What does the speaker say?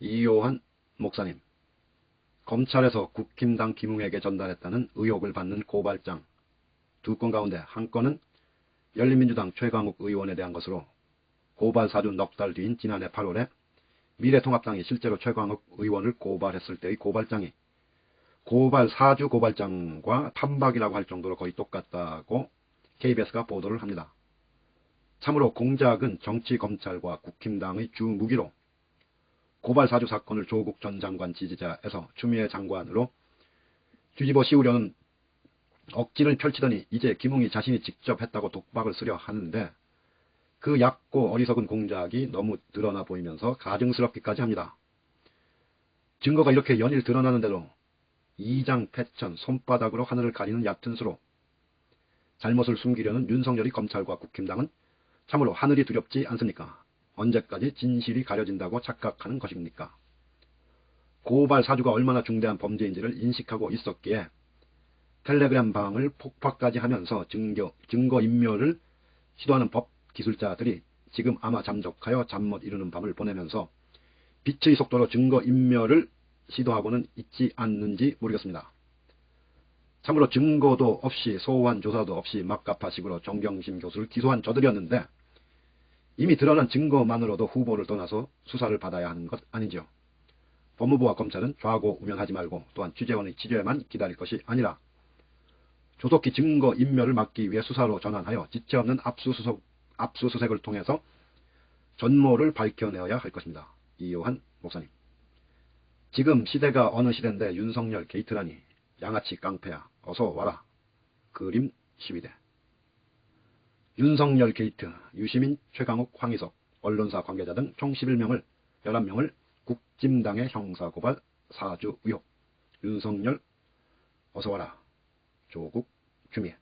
이요한 목사님, 검찰에서 국힘당 김웅에게 전달했다는 의혹을 받는 고발장 두 건 가운데 한 건은 열린민주당 최강욱 의원에 대한 것으로 고발 사주 넉 달 뒤인 지난해 8월에 미래통합당이 실제로 최강욱 의원을 고발했을 때의 고발장이 고발 사주 고발장과 탄박이라고 할 정도로 거의 똑같다고 KBS가 보도를 합니다. 참으로 공작은 정치 검찰과 국힘당의 주 무기로 고발 사주 사건을 조국 전 장관 지지자에서 추미애 장관으로 뒤집어 씌우려는 억지를 펼치더니 이제 김웅이 자신이 직접 했다고 독박을 쓰려 하는데 그 얕고 어리석은 공작이 너무 드러나 보이면서 가증스럽기까지 합니다. 증거가 이렇게 연일 드러나는데도 이장 패천 손바닥으로 하늘을 가리는 얕은 수로 잘못을 숨기려는 윤석열이 검찰과 국힘당은 참으로 하늘이 두렵지 않습니까? 언제까지 진실이 가려진다고 착각하는 것입니까? 고발 사주가 얼마나 중대한 범죄인지를 인식하고 있었기에 텔레그램 방을 폭파까지 하면서 증거, 증거인멸을 시도하는 법 기술자들이 지금 아마 잠적하여 잠 못 이루는 밤을 보내면서 빛의 속도로 증거인멸을 시도하고는 있지 않는지 모르겠습니다. 참으로 증거도 없이 소환 조사도 없이 막가파식으로 정경심 교수를 기소한 저들이었는데 이미 드러난 증거만으로도 후보를 떠나서 수사를 받아야 하는 것 아니죠. 법무부와 검찰은 좌고 우면하지 말고 또한 취재원의 취재만 기다릴 것이 아니라 조속히 증거 인멸을 막기 위해 수사로 전환하여 지체 없는 압수수색, 압수수색을 통해서 전모를 밝혀내어야 할 것입니다. 이요한 목사님. 지금 시대가 어느 시대인데 윤석열 게이트라니 양아치 깡패야 어서 와라. 그림 12대 윤석열 게이트, 유시민, 최강욱, 황희석, 언론사 관계자 등 총 11명을 11명을 국짐당의 형사고발 사주 의혹. 윤석열 어서와라. 조국 규미애